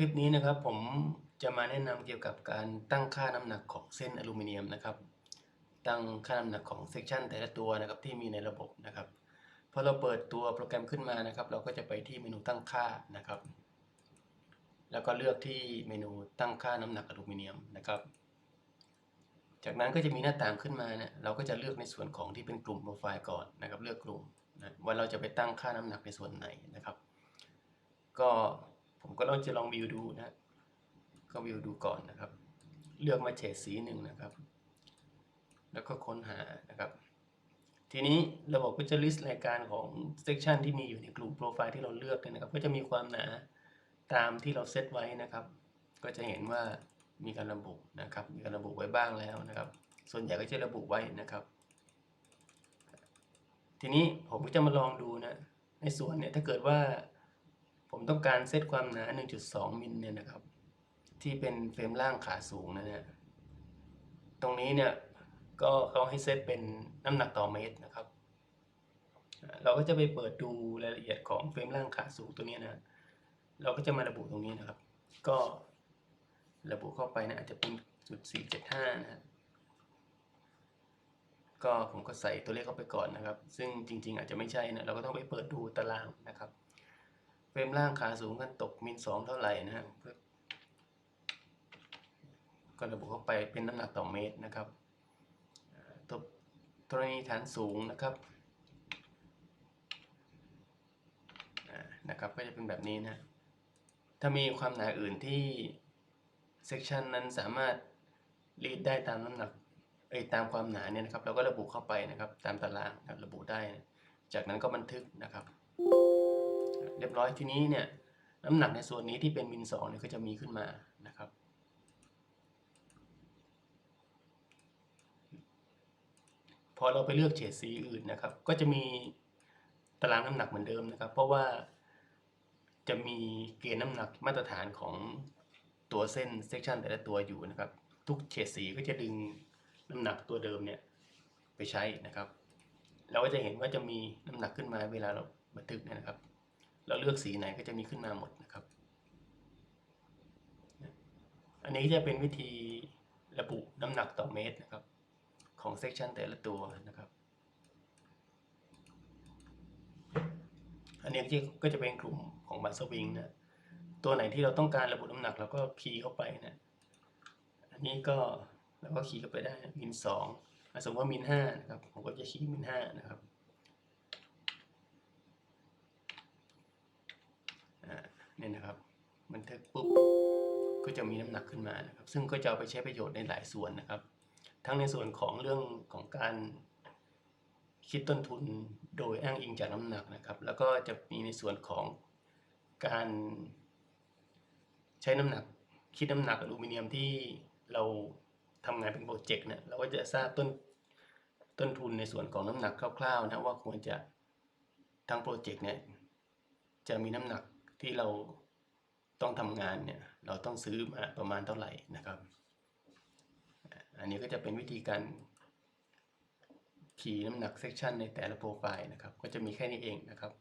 ลิปนี้นะครับผมจะมาแนะนำเกี่ยวกับการตั้งค่าน้ำหนักของเส้นอลูมิเนียมนะครับ ตั้งค่าน้ำหนักของเซกชันแต่ละตัวนะครับที่มีในระบบนะครับพอเราเปิดตัวโปรแกรมขึ้นมานะครับ เราก็จะไปที่เมนูตั้งค่านะครับ แล้วก็เลือกที่เมนูตั้งค่าน้ำหนักอลูมิเนียมนะครับ จากนั้นก็จะมีหน้าต่างขึ้นมาเนี่ยเราก็จะเลือกในส่วนของที่เป็นกลุ่มโปรไฟล์ก่อนนะครับ เลือกกลุ่มนะว่าเราจะไปตั้งค่าน้ำหนักในส่วนไหนนะครับ ก็ ก็ลองจะลองวิวดูนะก็วิวดูก่อนนะครับ เลือกมาเฉดสีหนึ่งนะครับ แล้วก็ค้นหานะครับ ทีนี้ระบบก็จะ list รายการของ section ที่มีอยู่ในกลุ่มโปรไฟล์ที่เราเลือกเนี่ยนะครับ ก็จะมีความหนาตามที่เราเซตไว้นะครับ ก็จะเห็นว่ามีการระบุนะครับ มีการระบุไว้บ้างแล้วนะครับ ส่วนใหญ่ก็จะระบุไว้นะครับ ทีนี้ผมก็จะมาลองดูนะ ในส่วนเนี่ยถ้าเกิดว่า ผมต้องการเซตความหนา 1.2 มิลเนี่ยนะครับ ที่เป็นเฟรมล่างขาสูงนะเนี่ยตรงนี้เนี่ยก็เขาให้เซตเป็นน้ำหนักต่อเมตรนะครับ เราก็จะไปเปิดดูรายละเอียดของเฟรมล่างขาสูงตัวนี้นะเราก็จะมาระบุตรงนี้นะครับ ก็ระบุเข้าไปนะอาจจะเป็นจุด475นะฮะก็ผมก็ใส่ตัวเลขเข้าไปก่อนนะครับ ซึ่งจริง ๆ อาจจะไม่ใช่นะเราก็ต้องไปเปิดดูตารางนะครับ รมล่างขาสูงกันตกมิลสองเท่าไหร่นะฮะก็ระบุเข้าไปเป็นน้ำหนักต่อเมตรนะครับอ่าตัวกรณีฐานสูงนะครับนะครับก็จะเป็นแบบนี้นะถ้ามีความหนาอื่นที่เซกชันนั้นสามารถรีดได้ตามน้ำหนักเอ้ยตามความหนาเนี่ยนะครับ เราก็ระบุเข้าไปนะครับ ตามตารางครับระบุได้นะจากนั้นก็บันทึกนะครับ เรียบร้อยทีนี้เนี่ยน้ำหนักในส่วนนี้ที่เป็นมินสองเนี่ยก็จะมีขึ้นมานะครับพอเราไปเลือกเฉดสีอื่นนะครับ ก็จะมีตารางน้ำหนักเหมือนเดิมนะครับ เพราะว่าจะมีเกณฑ์น้ำหนักมาตรฐานของตัวเส้นเซกชันแต่ละตัวอยู่นะครับ ทุกเฉดสีก็จะดึงน้ำหนักตัวเดิมเนี่ยไปใช้นะครับ เราก็จะเห็นว่าจะมีน้ำหนักขึ้นมาเวลาเราบันทึกเนยนะครับ เราเลือกสีไหนก็จะมีขึ้นมาหมดนะครับ อันนี้จะเป็นวิธีระบุน้ำหนักต่อเมตรนะครับ ของเซกชันแต่ละตัวนะครับ อันนี้ก็จะเป็นกลุ่มของบัตรสวิงนะ ตัวไหนที่เราต้องการระบุน้ำหนักเราก็คีย์เข้าไปนะ อันนี้ก็เราก็คีย์เข้าไปได้มินสองสมมติว่ามินห้านะครับ ผมก็จะคีย์มินห้านะครับ อ่า เนี่ยนะครับ บันทึกปุ๊บก็จะมีน้ำหนักขึ้นมานะครับ ซึ่งก็จะเอาไปใช้ประโยชน์ในหลายส่วนนะครับ ทั้งในส่วนของเรื่องของการคิดต้นทุนโดยอ้างอิงจากน้ำหนักนะครับ แล้วก็จะมีในส่วนของการใช้น้ำหนัก คิดน้ำหนักอลูมิเนียมที่เราทำงานเป็นโปรเจกต์เนี่ยเราก็จะทราบต้นต้นทุนในส่วนของน้ำหนักคร่าวๆนะว่าควรจะทั้งโปรเจกต์เนี่ยจะมีน้ำหนัก ที่เราต้องทำงานเนี่ยเราต้องซื้อมาประมาณเท่าไหร่นะครับ อันนี้ก็จะเป็นวิธีการขี่น้ำหนักเซกชันในแต่ละโปรไฟล์นะครับ ก็จะมีแค่นี้เองนะครับ